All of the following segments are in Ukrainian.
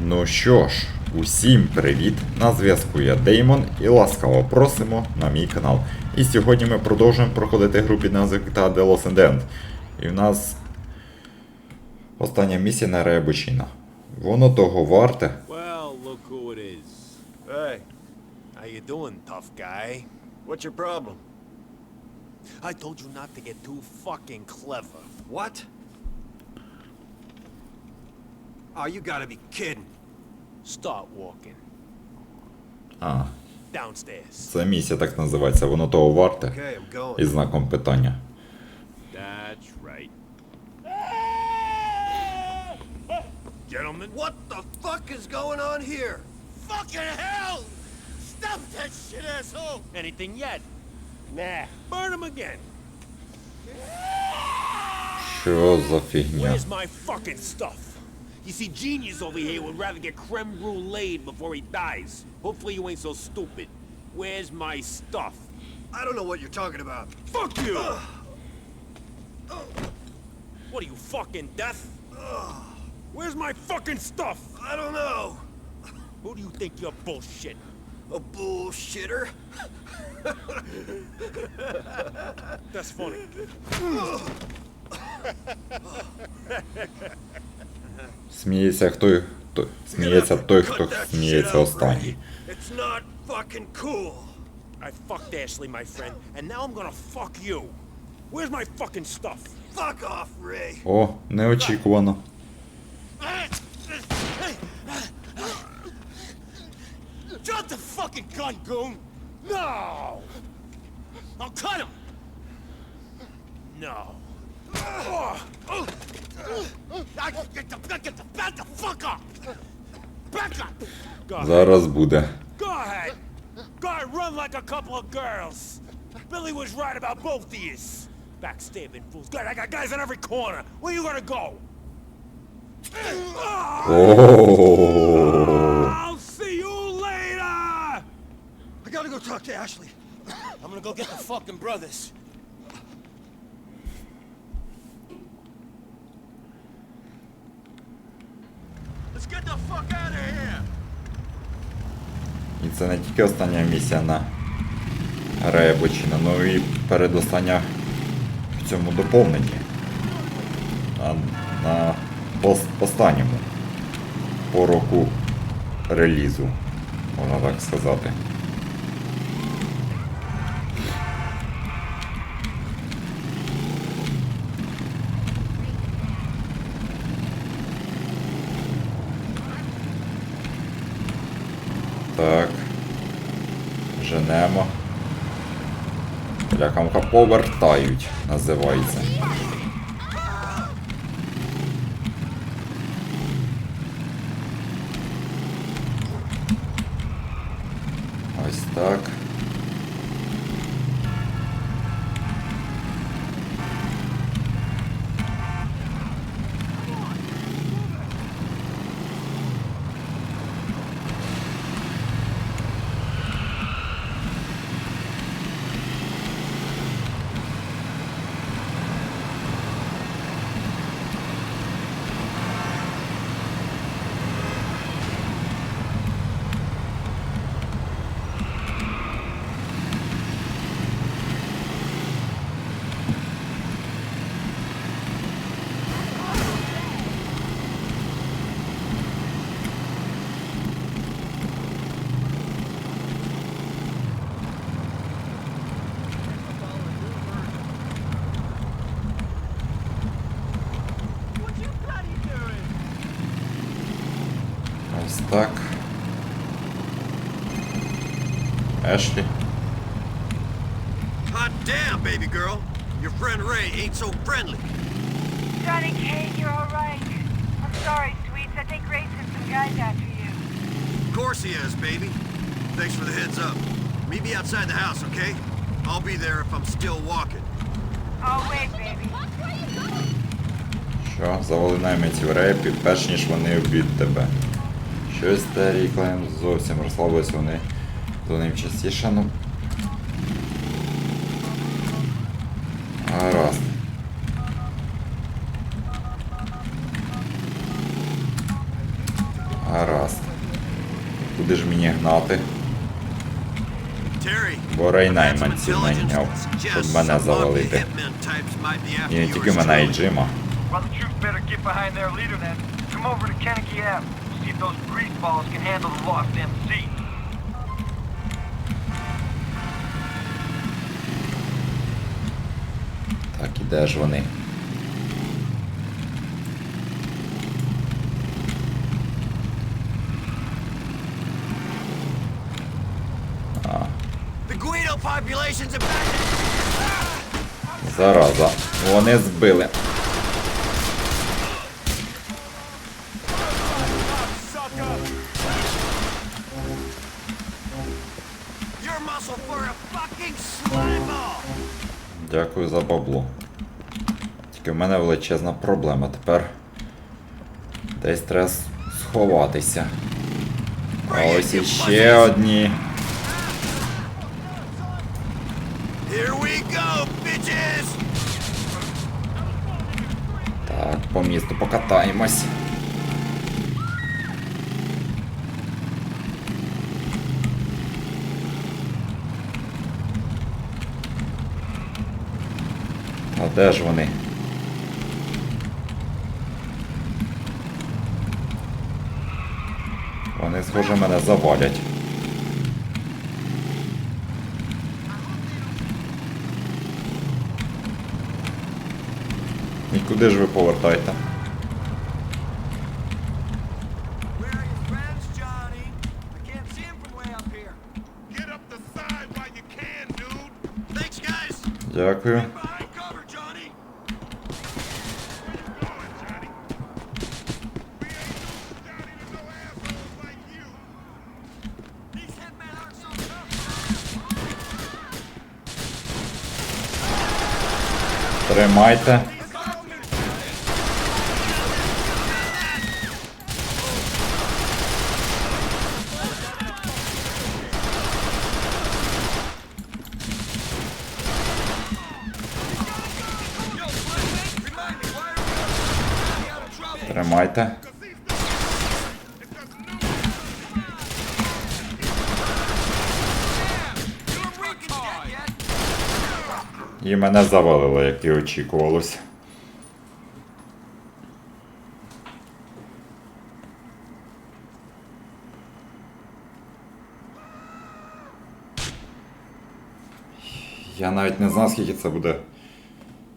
Ну що ж, усім привіт! На зв'язку я Деймон і ласкаво просимо на мій канал. І сьогодні ми продовжуємо проходити гру під назвою GTA The Lost and End. І в нас остання місія на Реабучина. Воно того варте. Well, look who it is. Hey, How you doing, tough guy? what's your problem? I told you not to get too fucking clever. What? Oh, you gotta be kidding. Start walking. А, Downstairs. це місія так називається, воно того варте. Okay, I'm going. Із знаком питання. That's right. Gentlemen? What the fuck is going on here? Fucking hell! Stop that shit, asshole! Anything yet? Nah. Burn him again. Що за фігня? Where's my fucking stuff? You see, genius over here would rather get creme brulee before he dies. Hopefully you ain't so stupid. Where's my stuff? I don't know what you're talking about. Fuck you! What are you, fucking deaf? Where's my fucking stuff? I don't know. Who do you think you're bullshit? A bullshitter? That's funny. Сміється хто, хто сміється той, хто Cut that shit сміється out, останній. Ray. It's not fucking cool. I fucked Ashley, my friend, and now I'm gonna fuck you. Where's my fucking stuff? Fuck off, Ray. О, неочікувано. Drop the fucking gun, goon! No! I'll cut him! No. Зараз буде. Go ahead! Go ahead, run like a couple of girls! Billy was right about both of yous! Backstabbing fools. Good, I got guys in every corner. Where you gonna go? О. I'll see you later! I gotta go talk to Ashley. I'm gonna go get the fucking brothers. Це не тільки остання місія на Ребочина, ну і передостання в цьому доповненні. На, на останньому по року релізу, можна так сказати. Повертають, називається. Ось так. так. Ешлі. Hot damn, baby girl. Your friend Ray ain't so friendly. Johnny Kane, you're all right. I'm sorry, sweets. I think Ray sent some guys after you. Of course he is, baby. Thanks for the heads up. Meet me outside the house, okay? I'll be there if I'm still walking. Oh, wait, baby. Що, завали наймитів рейпів, перш ніж вони вб'ють тебе. Через старий клайм зовсім розслабилися вони до ним частіше. ну. Гаразд. Гаразд. Куди ж мені гнати? Бо рейнайманці найняв, щоб мене завалити. І не тільки мене і Джима. Well, the troops better get behind their leader then. Come over to Kennedy Ave those grease balls can handle the lost MC. Так, і де ж вони? Зараза, вони збили. таки в мене величезна проблема тепер. Десь треба сховатися. А ось іще одні. Так, по місту покатаємось. А де ж вони? Вони, схоже, мене завалять. І куди ж ви повертаєте? Дякую. Тримайте. Тримайте. І мене завалило, як і очікувалось. Я навіть не знаю, скільки це буде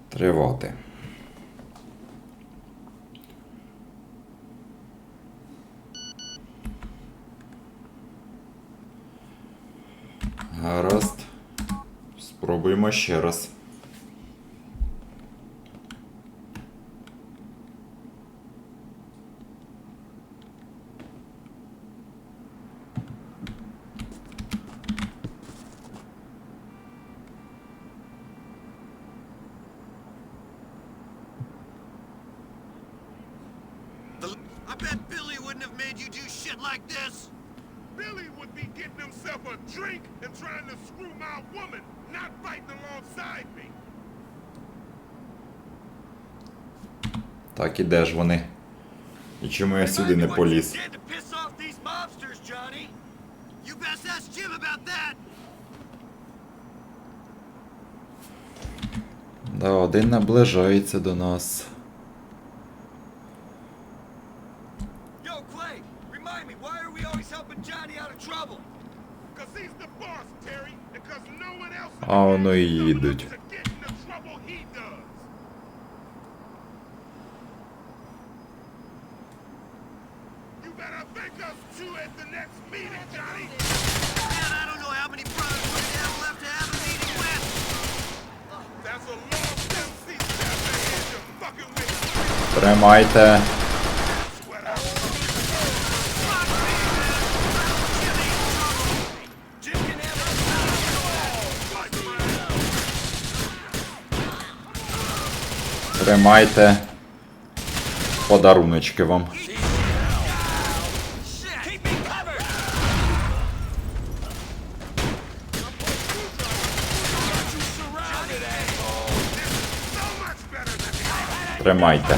тривати. Гаразд. Спробуємо ще раз. like this? Billy would be getting himself a drink and trying to screw my woman, not fighting alongside me. Так, і де ж вони? І чому я сюди не поліз? Да, один наближається до нас. А воно і їдуть. Тримайте. Тримайте подаруночки вам. Тримайте.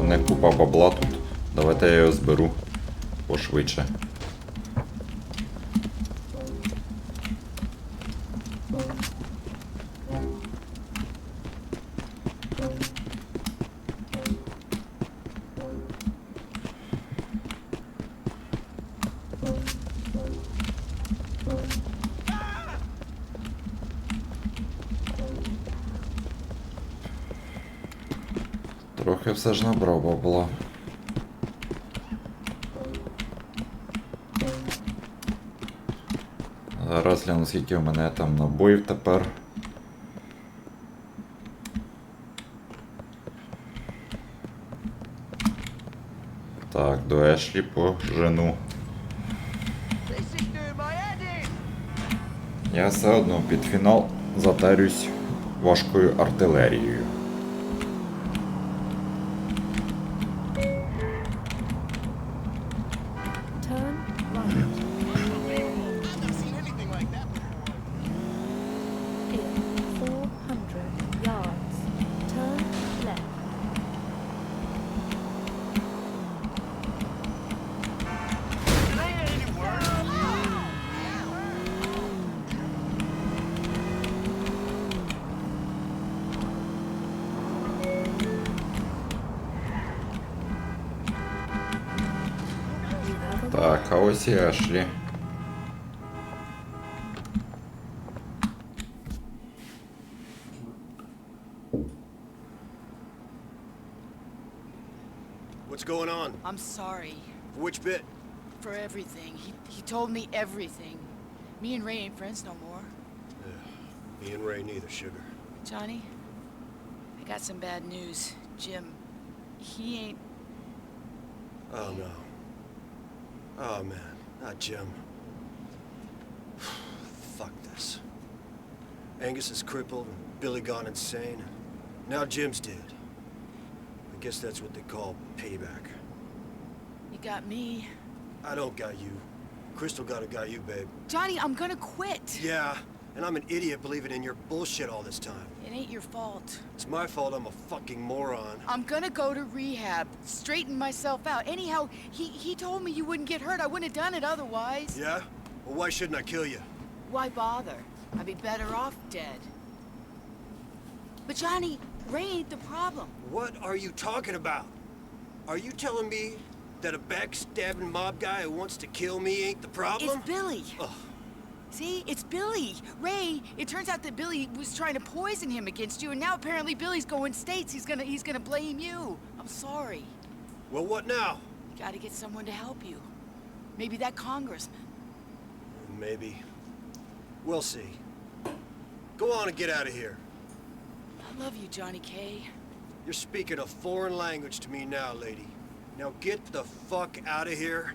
У них купа бабла тут. Давайте я його зберу пошвидше. Все ж набрав бабла. Зараз гляну, скільки в мене там набоїв тепер. Так, до Ешлі по жену. Я все одно під фінал затарюсь важкою артилерією. ось і Ешлі. What's going on? I'm sorry Which bit? for everything. He, he told me everything. Me and Ray ain't friends no more. Me and Ray neither, sugar. Johnny, I got some bad news. Jim, he ain't. Oh no. Oh man, not Jim. Fuck this. Angus is crippled and Billy gone insane. Now Jim's dead. I guess that's what they call payback. You got me. I don't got you. Crystal got a got you, babe. Johnny, I'm gonna quit. Yeah, and I'm an idiot believing in your bullshit all this time. It ain't your fault. It's my fault I'm a fucking moron. I'm gonna go to rehab, straighten myself out. Anyhow, he, he told me you wouldn't get hurt. I wouldn't have done it otherwise. Yeah? Well, why shouldn't I kill you? Why bother? I'd be better off dead. But Johnny, Ray ain't the problem. What are you talking about? Are you telling me that a backstabbing mob guy who wants to kill me ain't the problem? It's Billy. Ugh. See, it's Billy. Ray, it turns out that Billy was trying to poison him against you, and now apparently Billy's going states. He's gonna he's gonna blame you. I'm sorry. Well, what now? You gotta get someone to help you. Maybe that congressman. Maybe. We'll see. Go on and get out of here. I love you, Johnny K. You're speaking a foreign language to me now, lady. Now get the fuck out of here.